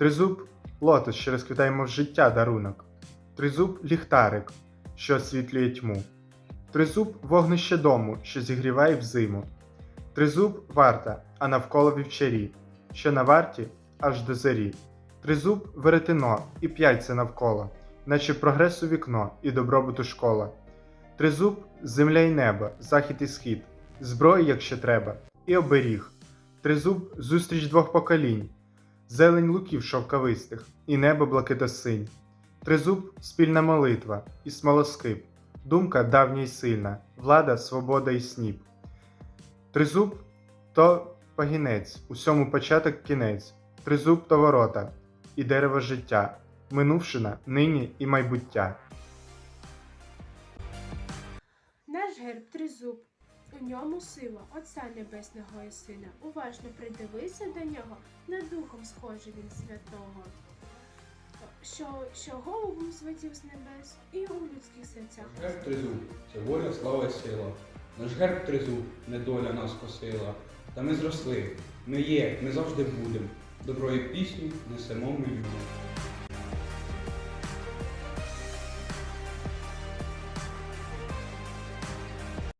Тризуб лотос, що розквітає мов життя дарунок. Тризуб ліхтарик, що освітлює тьму. Тризуб вогнище дому, що зігріває взиму. Тризуб варта, а навколо вівчарі, що на варті аж до зорі. Тризуб веретено і п'яльця навколо, наче прогресу вікно і добробуту школа. Тризуб земля й небо, захід і схід, зброї, якщо треба, і оберіг. Тризуб зустріч двох поколінь, зелень луків шовковистих, і небо блакитосинь. Тризуб спільна молитва і смолоскип, думка давня й сильна, влада, свобода і сніп. Тризуб то пагінець, усьому початок кінець, тризуб то ворота і дерево життя, минувшина, нині і майбуття. Наш герб тризуб. У ньому сила Отця Небесного і Сина. Уважно придивися до нього, над духом схожий він святого. Що, що голубом святів з небес і у людських серцях. Герб тризуб це воля, слава і сила. Наш герб тризуб недоля нас косила. Та ми зросли, ми є, ми завжди будем. Доброї пісні несемо ми людям.